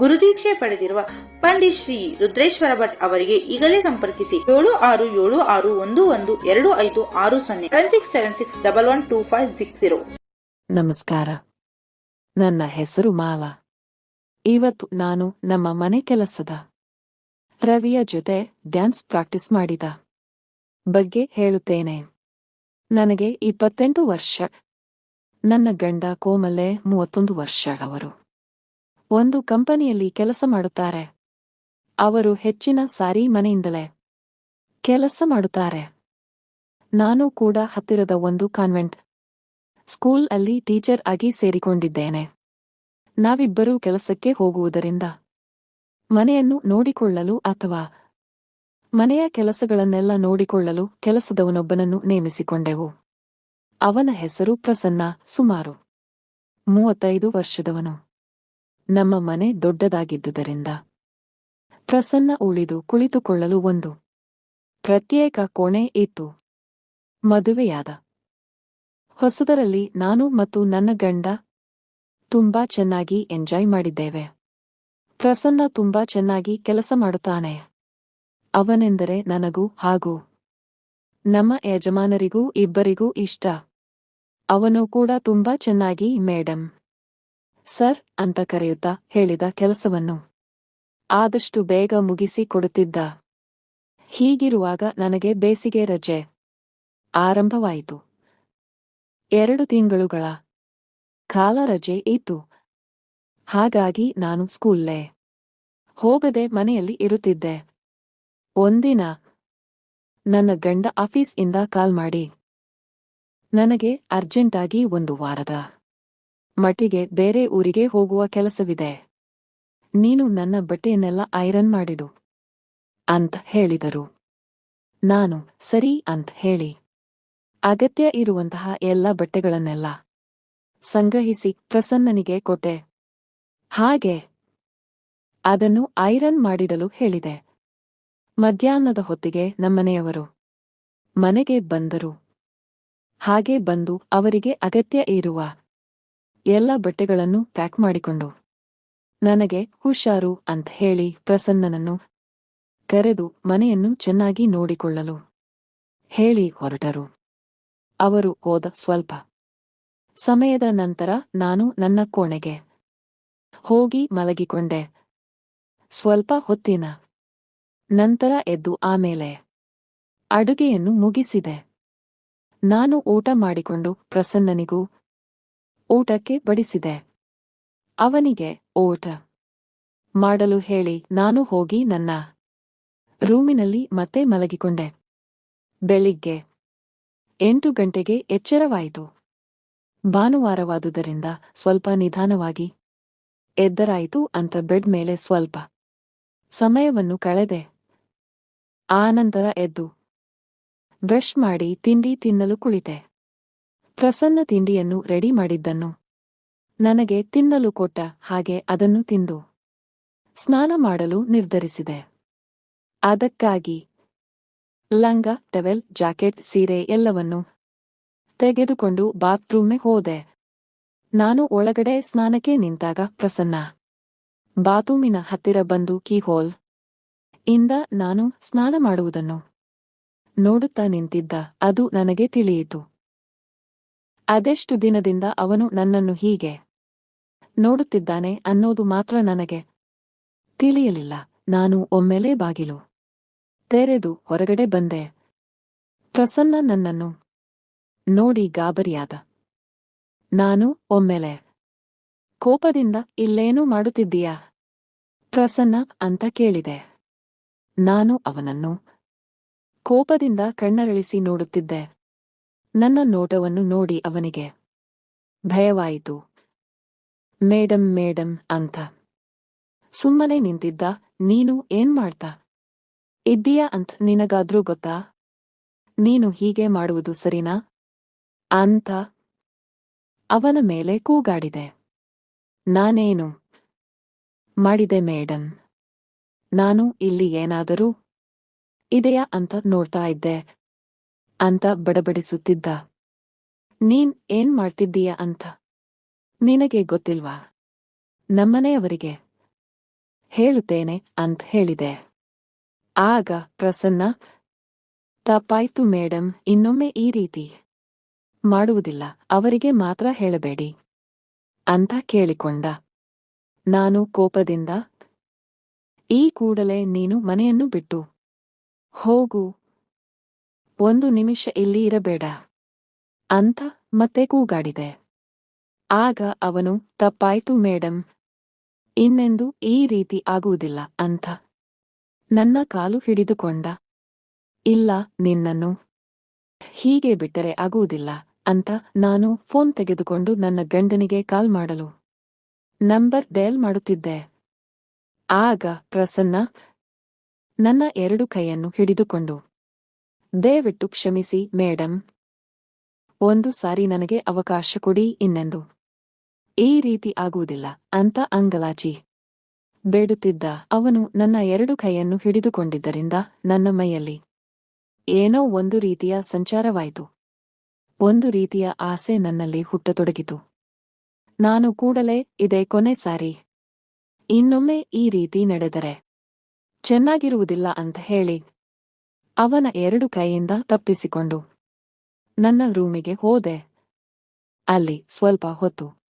ಗುರುದೀಕ್ಷೆ ಪಡೆದಿರುವ ಪಂಡಿತ್ ಶ್ರೀ ರುದ್ರೇಶ್ವರ ಭಟ್ ಅವರಿಗೆ ಈಗಲೇ ಸಂಪರ್ಕಿಸಿ ಏಳು ಆರು ಏಳು ಆರು ಒಂದು ಒಂದು ಎರಡು ಐದು ಆರು ಸೊನ್ನೆ one six seven six double one two five six zero ನಮಸ್ಕಾರ. ನನ್ನ ಹೆಸರು ಮಾಲಾ. ಇವತ್ತು ನಾನು ನಮ್ಮ ಮನೆ ಕೆಲಸದ ರವಿಯ ಜೊತೆ ಡ್ಯಾನ್ಸ್ ಪ್ರಾಕ್ಟೀಸ್ ಮಾಡಿದ ಬಗ್ಗೆ ಹೇಳುತ್ತೇನೆ. ನನಗೆ ಇಪ್ಪತ್ತೆಂಟು ವರ್ಷ. ನನ್ನ ಗಂಡ ಕೋಮಲೆ ಮೂವತ್ತೊಂದು ವರ್ಷ ಅವರು ಒಂದು ಕಂಪನಿಯಲ್ಲಿ ಕೆಲಸ ಮಾಡುತ್ತಾರೆ. ಅವರು ಹೆಚ್ಚಿನ ಸಾರಿ ಮನೆಯಿಂದಲೇ ಕೆಲಸ ಮಾಡುತ್ತಾರೆ. ನಾನು ಕೂಡ ಹತ್ತಿರದ ಒಂದು ಕಾನ್ವೆಂಟ್ ಸ್ಕೂಲ್ ಅಲ್ಲಿ ಟೀಚರ್ ಆಗಿ ಸೇರಿಕೊಂಡಿದ್ದೇನೆ. ನಾವಿಬ್ಬರೂ ಕೆಲಸಕ್ಕೆ ಹೋಗುವುದರಿಂದ ಮನೆಯನ್ನು ನೋಡಿಕೊಳ್ಳಲು ಅಥವಾ ಮನೆಯ ಕೆಲಸಗಳನ್ನೆಲ್ಲ ನೋಡಿಕೊಳ್ಳಲು ಕೆಲಸದವನೊಬ್ಬನನ್ನು ನೇಮಿಸಿಕೊಂಡೆವು. ಅವನ ಹೆಸರು ಪ್ರಸನ್ನ, ಸುಮಾರು ಮೂವತ್ತೈದು ವರ್ಷದವನು. ನಮ್ಮ ಮನೆ ದೊಡ್ಡದಾಗಿದ್ದುದರಿಂದ. ಪ್ರಸನ್ನ ಉಳಿದು ಕುಳಿತುಕೊಳ್ಳಲು ಒಂದು ಪ್ರತ್ಯೇಕ ಕೋಣೆ ಇತ್ತು. ಮದುವೆಯಾದ ಹೊಸದರಲ್ಲಿ ನಾನು ಮತ್ತು ನನ್ನ ಗಂಡ ತುಂಬಾ ಚೆನ್ನಾಗಿ ಎಂಜಾಯ್ ಮಾಡಿದ್ದೇವೆ. ಪ್ರಸನ್ನ ತುಂಬಾ ಚೆನ್ನಾಗಿ ಕೆಲಸ ಮಾಡುತ್ತಾನೆ. ಅವನೆಂದರೆ ನನಗೂ ಹಾಗೂ ನಮ್ಮ ಯಜಮಾನರಿಗೂ ಇಬ್ಬರಿಗೂ ಇಷ್ಟ. ಅವನು ಕೂಡ ತುಂಬಾ ಚೆನ್ನಾಗಿ ಮೇಡಮ್ ಸರ್, ಅಂತ ಕರೆಯುತ್ತಾ ಹೇಳಿದ ಕೆಲಸವನ್ನು. ಆದಷ್ಟು ಬೇಗ ಮುಗಿಸಿ ಕೊಡುತ್ತಿದ್ದ. ಹೀಗಿರುವಾಗ ನನಗೆ ಬೇಸಿಗೆ ರಜೆ. ಆರಂಭವಾಯಿತು. ಎರಡು ತಿಂಗಳುಗಳ ಕಾಲ ರಜೆ ಇತ್ತು. ಹಾಗಾಗಿ ನಾನು ಸ್ಕೂಲ್ಲೇ ಹೋಗದೆ ಮನೆಯಲ್ಲಿ ಇರುತ್ತಿದ್ದೆ. ಒಂದಿನ ನನ್ನ ಗಂಡ ಆಫೀಸ್ ಇಂದ ಕಾಲ್ ಮಾಡಿ, ನನಗೆ ಅರ್ಜೆಂಟಾಗಿ ಒಂದು ವಾರದ ಮಟ್ಟಿಗೆ ಬೇರೆ ಊರಿಗೆ ಹೋಗುವ ಕೆಲಸವಿದೆ. ನೀನು ನನ್ನ ಬಟ್ಟೆಯನ್ನೆಲ್ಲ ಐರನ್ ಮಾಡಿಡು. ಅಂತ ಹೇಳಿದರು. ನಾನು, ಸರಿ ಅಂತ ಹೇಳಿ. ಅಗತ್ಯ ಇರುವಂತಹ ಎಲ್ಲ ಬಟ್ಟೆಗಳನ್ನೆಲ್ಲ ಸಂಗ್ರಹಿಸಿ ಪ್ರಸನ್ನನಿಗೆ ಕೊಟ್ಟೆ. ಹಾಗೆ ಅದನ್ನು ಐರನ್ ಮಾಡಿಡಲು ಹೇಳಿದೆ. ಮಧ್ಯಾಹ್ನದ ಹೊತ್ತಿಗೆ ನಮ್ಮನೆಯವರು ಮನೆಗೆ ಬಂದರು. ಹಾಗೆ ಬಂದು ಅವರಿಗೆ ಅಗತ್ಯ ಇರುವ ಎಲ್ಲ ಬಟ್ಟೆಗಳನ್ನು ಪ್ಯಾಕ್ ಮಾಡಿಕೊಂಡು. ನನಗೆ ಹುಷಾರು ಅಂತ ಹೇಳಿ ಪ್ರಸನ್ನನನ್ನು ಕರೆದು ಮನೆಯನ್ನು ಚೆನ್ನಾಗಿ ನೋಡಿಕೊಳ್ಳಲು ಹೇಳಿ ಹೊರಟರು. ಅವರು ಹೋದ ಸ್ವಲ್ಪ ಸಮಯದ ನಂತರ ನಾನು ನನ್ನ ಕೋಣೆಗೆ ಹೋಗಿ ಮಲಗಿಕೊಂಡೆ. ಸ್ವಲ್ಪ ಹೊತ್ತಿನ ನಂತರ ಎದ್ದು ಆಮೇಲೆ ಅಡುಗೆಯನ್ನು ಮುಗಿಸಿದೆ. ನಾನು ಊಟ ಮಾಡಿಕೊಂಡು ಪ್ರಸನ್ನನಿಗೂ ಊಟಕ್ಕೆ ಬಡಿಸಿದೆ. ಅವನಿಗೆ, ಓಟ. ಮಾಡಲು ಹೇಳಿ, ನಾನು ಹೋಗಿ ನನ್ನ ರೂಮಿನಲ್ಲಿ ಮತ್ತೆ ಮಲಗಿಕೊಂಡೆ. ಬೆಳಿಗ್ಗೆ ಎಂಟು ಗಂಟೆಗೆ ಎಚ್ಚರವಾಯಿತು. ಭಾನುವಾರವಾದುದರಿಂದ ಸ್ವಲ್ಪ ನಿಧಾನವಾಗಿ ಎದ್ದರಾಯಿತು, ಅಂತ ಬೆಡ್ ಮೇಲೆ ಸ್ವಲ್ಪ ಸಮಯವನ್ನು ಕಳೆದೆ. ಆನಂತರ ಎದ್ದು ಬ್ರಷ್ ಮಾಡಿ ತಿಂಡಿ ತಿನ್ನಲು ಕುಳಿತೆ. ಪ್ರಸನ್ನ ತಿಂಡಿಯನ್ನು ರೆಡಿ ಮಾಡಿದ್ದನ್ನು. ನನಗೆ ತಿನ್ನಲು ಕೊಟ್ಟ ಹಾಗೆ ಅದನ್ನು ತಿಂದು. ಸ್ನಾನ ಮಾಡಲು ನಿರ್ಧರಿಸಿದೆ. ಅದಕ್ಕಾಗಿ ಲಂಗ, ಟವೆಲ್, ಜಾಕೆಟ್, ಸೀರೆ ಎಲ್ಲವನ್ನೂ ತೆಗೆದುಕೊಂಡು ಬಾತ್ರೂಮ್ಗೆ ಹೋದೆ. ನಾನು ಒಳಗಡೆ ಸ್ನಾನಕ್ಕೆ ನಿಂತಾಗ ಪ್ರಸನ್ನ. ಬಾತ್ರೂಮಿನ ಹತ್ತಿರ ಬಂದು ಕೀಹೋಲ್ ಇಂದ ನಾನು ಸ್ನಾನ ಮಾಡುವುದನ್ನು ನೋಡುತ್ತಾ ನಿಂತಿದ್ದ. ಅದು ನನಗೆ ತಿಳಿಯಿತು. ಅದೆಷ್ಟು ದಿನದಿಂದ ಅವನು ನನ್ನನ್ನು ಹೀಗೆ ನೋಡುತ್ತಿದ್ದಾನೆ ಅನ್ನೋದು ಮಾತ್ರ ನನಗೆ ತಿಳಿಯಲಿಲ್ಲ. ನಾನು ಒಮ್ಮೆಲೇ ಬಾಗಿಲು ತೆರೆದು ಹೊರಗಡೆ ಬಂದೆ. ಪ್ರಸನ್ನ ನನ್ನನ್ನು ನೋಡಿ ಗಾಬರಿಯಾದ. ನಾನು ಒಮ್ಮೆಲೆ ಕೋಪದಿಂದ, ಇಲ್ಲೇನೂ ಮಾಡುತ್ತಿದ್ದೀಯಾ? ಪ್ರಸನ್ನ ಅಂತ ಕೇಳಿದೆ. ನಾನು ಅವನನ್ನು ಕೋಪದಿಂದ ಕಣ್ಣರಳಿಸಿ ನೋಡುತ್ತಿದ್ದೆ. ನನ್ನ ನೋಟವನ್ನು ನೋಡಿ ಅವನಿಗೆ, ಭಯವಾಯಿತು. ಮೇಡಂ ಮೇಡಂ ಅಂತ ಸುಮ್ಮನೆ ನಿಂತಿದ್ದ, ನೀನು ಏನ್ ಮಾಡ್ತಾ? ಇದ್ದೀಯಾ ಅಂತ ನಿನಗಾದ್ರೂ ಗೊತ್ತಾ? ನೀನು ಹೀಗೆ ಮಾಡುವುದು ಸರಿನಾ? ಅಂತ. ಅವನ ಮೇಲೆ ಕೂಗಾಡಿದೆ. ನಾನೇನು? ಮಾಡಿದೆ, ಮೇಡಂ. ನಾನು ಇಲ್ಲಿ ಏನಾದರೂ ಇದೆಯಾ ಅಂತ ನೋಡ್ತಾ ಇದ್ದೆ. ಅಂತ ಬಡಬಡಿಸುತ್ತಿದ್ದ. ನೀನ್ ಏನ್ ಮಾಡ್ತಿದ್ದೀಯ ಅಂತ ನಿನಗೆ ಗೊತ್ತಿಲ್ವಾ? ನಮ್ಮನೆಯವರಿಗೆ ಹೇಳುತ್ತೇನೆ ಅಂತ ಹೇಳಿದೆ. ಆಗ ಪ್ರಸನ್ನ, ತಪ್ಪಾಯ್ತು ಮೇಡಮ್ ಇನ್ನೊಮ್ಮೆ ಈ ರೀತಿ ಮಾಡುವುದಿಲ್ಲ, ಅವರಿಗೆ ಮಾತ್ರ ಹೇಳಬೇಡಿ ಅಂತ ಕೇಳಿಕೊಂಡ. ನಾನು ಕೋಪದಿಂದ, ಈ ಕೂಡಲೇ ನೀನು ಮನೆಯನ್ನು ಬಿಟ್ಟು ಹೋಗು ಒಂದು ನಿಮಿಷ ಇಲ್ಲಿ ಇರಬೇಡ. ಅಂತ ಮತ್ತೆ ಕೂಗಾಡಿದೆ. ಆಗ ಅವನು, ತಪ್ಪಾಯ್ತು ಮೇಡಂ. ಇನ್ನೆಂದು ಈ ರೀತಿ ಆಗುವುದಿಲ್ಲ ಅಂತ. ನನ್ನ ಕಾಲು ಹಿಡಿದುಕೊಂಡ. ಇಲ್ಲ, ನಿನ್ನನ್ನು. ಹೀಗೆ ಬಿಟ್ಟರೆ ಆಗುವುದಿಲ್ಲ ಅಂತ ನಾನು ಫೋನ್ ತೆಗೆದುಕೊಂಡು ನನ್ನ ಗಂಡನಿಗೆ ಕಾಲ್ ಮಾಡಲು. ನಂಬರ್ ಡಯಲ್ ಮಾಡುತ್ತಿದ್ದೆ. ಆಗ ಪ್ರಸನ್ನ, ನನ್ನ ಎರಡು ಕೈಯನ್ನು ಹಿಡಿದುಕೊಂಡು. ದಯವಿಟ್ಟು ಕ್ಷಮಿಸಿ ಮೇಡಮ್ ಒಂದು ಸಾರಿ ನನಗೆ ಅವಕಾಶ ಕೊಡಿ ಇನ್ನೆಂದು. ಈ ರೀತಿ ಆಗುವುದಿಲ್ಲ, ಅಂತ ಅಂಗಲಾಚಿ. ಬೇಡುತ್ತಿದ್ದ ಅವನು ನನ್ನ ಎರಡು ಕೈಯನ್ನು ಹಿಡಿದುಕೊಂಡಿದ್ದರಿಂದ ನನ್ನ ಮೈಯಲ್ಲಿ ಏನೋ ಒಂದು ರೀತಿಯ ಸಂಚಾರವಾಯಿತು. ಒಂದು ರೀತಿಯ ಆಸೆ ನನ್ನಲ್ಲಿ ಹುಟ್ಟತೊಡಗಿತು. ನಾನು ಕೂಡಲೇ ಇದೇ ಕೊನೆ ಸಾರಿ. ಇನ್ನೊಮ್ಮೆ ಈ ರೀತಿ ನಡೆದರೆ ಚೆನ್ನಾಗಿರುವುದಿಲ್ಲ ಅಂತ ಹೇಳಿ ಅವನ ಎರಡು ಕೈಯಿಂದ ತಪ್ಪಿಸಿಕೊಂಡು, ನನ್ನ ರೂಮಿಗೆ ಹೋದೆ. ಅಲ್ಲಿ ಸ್ವಲ್ಪ ಹೊತ್ತು.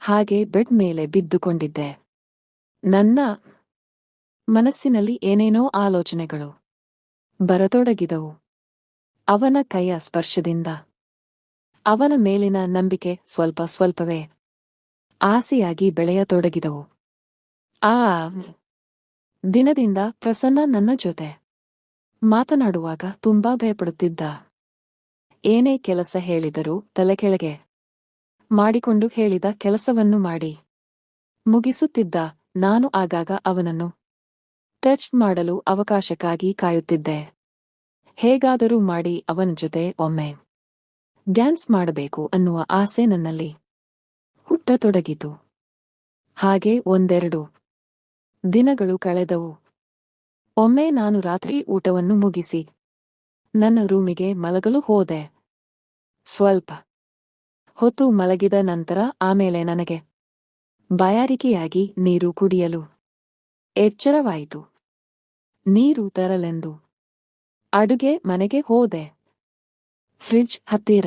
ಹಾಗೆ ಬೆಡ್ ಮೇಲೆ ಬಿದ್ದುಕೊಂಡಿದ್ದೆ. ನನ್ನ ಮನಸ್ಸಿನಲ್ಲಿ ಏನೇನೋ ಆಲೋಚನೆಗಳು ಬರತೊಡಗಿದವು. ಅವನ ಕೈಯ ಸ್ಪರ್ಶದಿಂದ. ಅವನ ಮೇಲಿನ ನಂಬಿಕೆ ಸ್ವಲ್ಪ ಸ್ವಲ್ಪವೇ. ಆಸೆಯಾಗಿ ಬೆಳೆಯತೊಡಗಿದವು. ಆ ದಿನದಿಂದ ಪ್ರಸನ್ನ ನನ್ನ ಜೊತೆ. ಮಾತನಾಡುವಾಗ ತುಂಬಾ ಭಯಪಡುತ್ತಿದ್ದ. ಏನೇ ಕೆಲಸ ಹೇಳಿದರೂ ತಲೆಕೆಳಗೆ ಮಾಡಿಕೊಂಡು ಹೇಳಿದ ಕೆಲಸವನ್ನು ಮಾಡಿ. ಮುಗಿಸುತ್ತಿದ್ದ, ನಾನು ಆಗಾಗ ಅವನನ್ನು ಟಚ್ ಮಾಡಲು ಅವಕಾಶಕ್ಕಾಗಿ ಕಾಯುತ್ತಿದ್ದೆ. ಹೇಗಾದರೂ ಮಾಡಿ ಅವನ ಜೊತೆ ಒಮ್ಮೆ ಡ್ಯಾನ್ಸ್ ಮಾಡಬೇಕು ಅನ್ನುವ ಆಸೆ ನನ್ನಲ್ಲಿ ಹುಟ್ಟತೊಡಗಿತು. ಹಾಗೆ ಒಂದೆರಡು ದಿನಗಳು ಕಳೆದವು. ಒಮ್ಮೆ ನಾನು ರಾತ್ರಿ ಊಟವನ್ನು ಮುಗಿಸಿ ನನ್ನ ರೂಮಿಗೆ ಮಲಗಲು ಹೋದೆ. ಸ್ವಲ್ಪ ಹೊತ್ತು ಮಲಗಿದ ನಂತರ ಆಮೇಲೆ ನನಗೆ ಬಾಯಾರಿಕೆಯಾಗಿ ನೀರು ಕುಡಿಯಲು ಎಚ್ಚರವಾಯಿತು. ನೀರು ತರಲೆಂದು ಅಡುಗೆ ಮನೆಗೆ ಹೋದೆ. ಫ್ರಿಡ್ಜ್ ಹತ್ತಿರ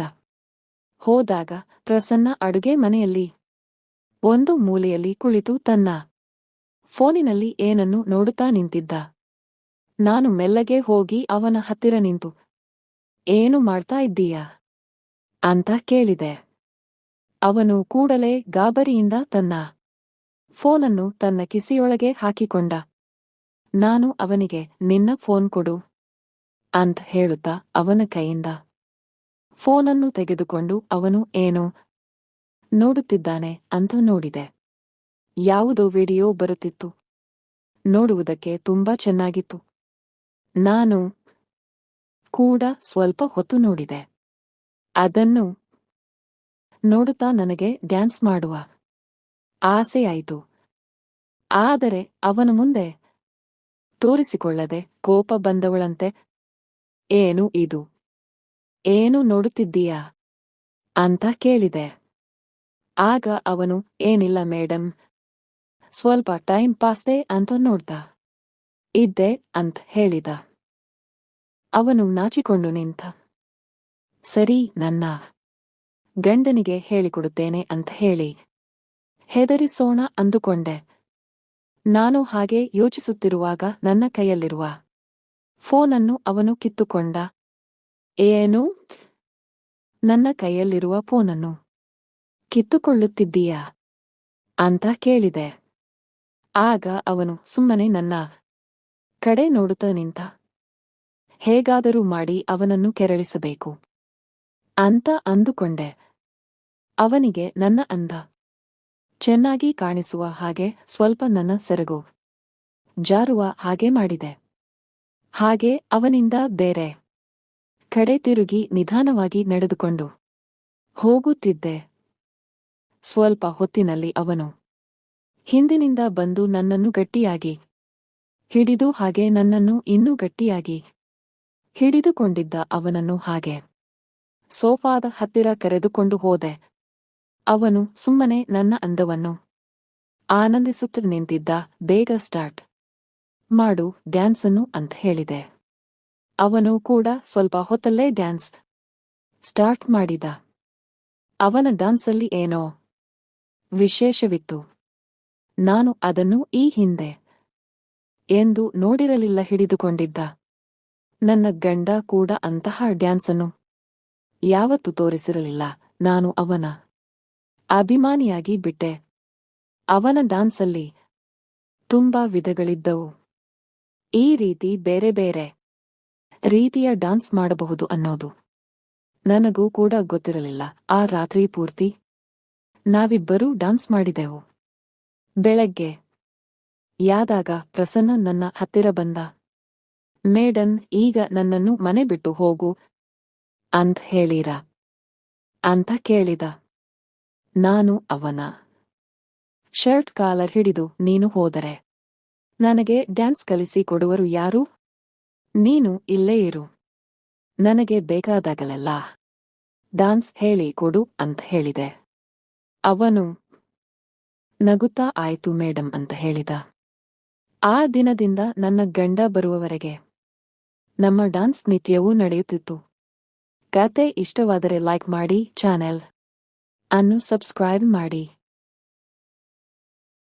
ಹೋದಾಗ ಪ್ರಸನ್ನ ಅಡುಗೆ ಮನೆಯಲ್ಲಿ ಒಂದು ಮೂಲೆಯಲ್ಲಿ ಕುಳಿತು ತನ್ನ ಫೋನಿನಲ್ಲಿ ಏನನ್ನು ನೋಡುತ್ತಾ ನಿಂತಿದ್ದ. ನಾನು ಮೆಲ್ಲಗೆ ಹೋಗಿ ಅವನ ಹತ್ತಿರ ನಿಂತು, ಏನು ಮಾಡ್ತಾ ಇದ್ದೀಯಾ? ಅಂತ ಕೇಳಿದೆ. ಅವನು ಕೂಡಲೇ ಗಾಬರಿಯಿಂದ ತನ್ನ ಫೋನನ್ನು ತನ್ನ ಕಿಸಿಯೊಳಗೆ ಹಾಕಿಕೊಂಡ, ನಾನು ಅವನಿಗೆ ನಿನ್ನ ಫೋನ್ ಕೊಡು ಅಂತ ಹೇಳುತ್ತಾ ಅವನ ಕೈಯಿಂದ ಫೋನನ್ನು ತೆಗೆದುಕೊಂಡು ಅವನು ಏನು ನೋಡುತ್ತಿದ್ದಾನೆ? ಅಂತ ನೋಡಿದೆ. ಯಾವುದೋ ವಿಡಿಯೋ ಬರುತ್ತಿತ್ತು. ನೋಡುವುದಕ್ಕೆ ತುಂಬಾ ಚೆನ್ನಾಗಿತ್ತು. ನಾನು ಕೂಡ ಸ್ವಲ್ಪ ಹೊತ್ತು ನೋಡಿದೆ. ಅದನ್ನು ನೋಡುತ್ತಾ ನನಗೆ ಡ್ಯಾನ್ಸ್ ಮಾಡುವ ಆಸೆಯಾಯಿತು ಆದರೆ ಅವನ ಮುಂದೆ ತೋರಿಸಿಕೊಳ್ಳದೆ ಕೋಪ ಬಂದವಳಂತೆ, ಏನು ಇದು? ಏನು ನೋಡುತ್ತಿದ್ದೀಯಾ? ಅಂತ ಕೇಳಿದೆ. ಆಗ ಅವನು, ಏನಿಲ್ಲ ಮೇಡಮ್ ಸ್ವಲ್ಪ ಟೈಮ್ ಪಾಸ್ದೆ ಅಂತ ನೋಡ್ದ ಇದ್ದೆ ಅಂತ್ ಹೇಳಿದ. ಅವನು ನಾಚಿಕೊಂಡು ನಿಂತ. ಸರಿ ನನ್ನ ಗಂಡನಿಗೆ ಹೇಳಿಕೊಡುತ್ತೇನೆ ಅಂತ ಹೇಳಿ. ಹೆದರಿಸೋಣ ಅಂದುಕೊಂಡೆ. ನಾನು ಹಾಗೆ ಯೋಚಿಸುತ್ತಿರುವಾಗ ನನ್ನ ಕೈಯಲ್ಲಿರುವ ಫೋನನ್ನು ಅವನು ಕಿತ್ತುಕೊಂಡ. ಏನು? ನನ್ನ ಕೈಯಲ್ಲಿರುವ ಫೋನನ್ನು ಕಿತ್ತುಕೊಳ್ಳುತ್ತಿದ್ದೀಯಾ? ಅಂತ ಕೇಳಿದೆ. ಆಗ ಅವನು ಸುಮ್ಮನೆ ನನ್ನ ಕಡೆ ನೋಡುತ್ತಾ ನಿಂತ. ಹೇಗಾದರೂ ಮಾಡಿ ಅವನನ್ನು ಕೆರಳಿಸಬೇಕು. ಅಂತ ಅಂದುಕೊಂಡೆ. ಅವನಿಗೆ ನನ್ನ ಅಂದ. ಚೆನ್ನಾಗಿ ಕಾಣಿಸುವ ಹಾಗೆ ಸ್ವಲ್ಪ ನನ್ನ ಸೆರಗು. ಜಾರುವ ಹಾಗೆ ಮಾಡಿದೆ. ಹಾಗೆ ಅವನಿಂದ ಬೇರೆ ಕಡೆ ತಿರುಗಿ ನಿಧಾನವಾಗಿ ನಡೆದುಕೊಂಡು ಹೋಗುತ್ತಿದ್ದೆ. ಸ್ವಲ್ಪ ಹೊತ್ತಿನಲ್ಲಿ ಅವನು ಹಿಂದಿನಿಂದ ಬಂದು ನನ್ನನ್ನು ಗಟ್ಟಿಯಾಗಿ ಹಿಡಿದು ಹಾಗೆ ನನ್ನನ್ನು ಇನ್ನೂ ಗಟ್ಟಿಯಾಗಿ ಹಿಡಿದುಕೊಂಡಿದ್ದ ಅವನನ್ನು ಹಾಗೆ ಸೋಫಾದ ಹತ್ತಿರ ಕರೆದುಕೊಂಡು ಹೋದೆ. ಅವನು ಸುಮ್ಮನೆ ನನ್ನ ಅಂದವನ್ನು ಆನಂದಿಸುತ್ತ ನಿಂತಿದ್ದ, ಬೇಗ ಸ್ಟಾರ್ಟ್ ಮಾಡು ಡ್ಯಾನ್ಸನ್ನು ಅಂತ ಹೇಳಿದೆ. ಅವನು ಕೂಡ ಸ್ವಲ್ಪ ಹೊತ್ತಲ್ಲೇ ಡ್ಯಾನ್ಸ್ ಸ್ಟಾರ್ಟ್ ಮಾಡಿದ. ಅವನ ಡ್ಯಾನ್ಸಲ್ಲಿ ಏನೋ ವಿಶೇಷವಿತ್ತು. ನಾನು ಅದನ್ನು ಈ ಹಿಂದೆ ಎಂದು ನೋಡಿರಲಿಲ್ಲ ಹಿಡಿದುಕೊಂಡಿದ್ದ. ನನ್ನ ಗಂಡ ಕೂಡ ಅಂತಹ ಡ್ಯಾನ್ಸನ್ನು ಯಾವತ್ತೂ ತೋರಿಸಿರಲಿಲ್ಲ. ನಾನು ಅವನ ಅಭಿಮಾನಿಯಾಗಿ ಬಿಟ್ಟೆ. ಅವನ ಡ್ಯಾನ್ಸಲ್ಲಿ ತುಂಬಾ ವಿಧಗಳಿದ್ದವು. ಈ ರೀತಿ ಬೇರೆ ಬೇರೆ ರೀತಿಯ ಡಾನ್ಸ್ ಮಾಡಬಹುದು ಅನ್ನೋದು ನನಗೂ ಕೂಡ ಗೊತ್ತಿರಲಿಲ್ಲ. ಆ ರಾತ್ರಿ ಪೂರ್ತಿ ನಾವಿಬ್ಬರೂ ಡಾನ್ಸ್ ಮಾಡಿದೆವು. ಬೆಳಗ್ಗೆ ಯಾದಾಗ ಪ್ರಸನ್ನ ನನ್ನ ಹತ್ತಿರ ಬಂದ. ಮೇಡನ್ ಈಗ ನನ್ನನ್ನು ಮನೆ ಬಿಟ್ಟು ಹೋಗು ಅಂತ್ ಹೇಳಿರ. ಅಂತ ಕೇಳಿದ. ನಾನು ಅವನ ಶರ್ಟ್ ಕಾಲರ್ ಹಿಡಿದು ನೀನು ಹೋದರೆ. ನನಗೆ ಡ್ಯಾನ್ಸ್ ಕಲಿಸಿ ಕೊಡುವರು ಯಾರು? ನೀನು ಇಲ್ಲೇ ಇರು. ನನಗೆ ಬೇಕಾದಾಗಲೆಲ್ಲ ಡ್ಯಾನ್ಸ್ ಹೇಳಿ ಕೊಡು ಅಂತ ಹೇಳಿದೆ. ಅವನು ನಗುತ್ತಾ ಆಯ್ತು ಮೇಡಮ್ ಅಂತ ಹೇಳಿದ. ಆ ದಿನದಿಂದ ನನ್ನ ಗಂಡ ಬರುವವರೆಗೆ ನಮ್ಮ ಡಾನ್ಸ್ ನಿತ್ಯವೂ ನಡೆಯುತ್ತಿತ್ತು. ಕತೆ ಇಷ್ಟವಾದರೆ ಲೈಕ್ ಮಾಡಿ, ಚಾನೆಲ್ ಅನ್ನು ಸಬ್ಸ್ಕ್ರೈಬ್ ಮಾಡಿ.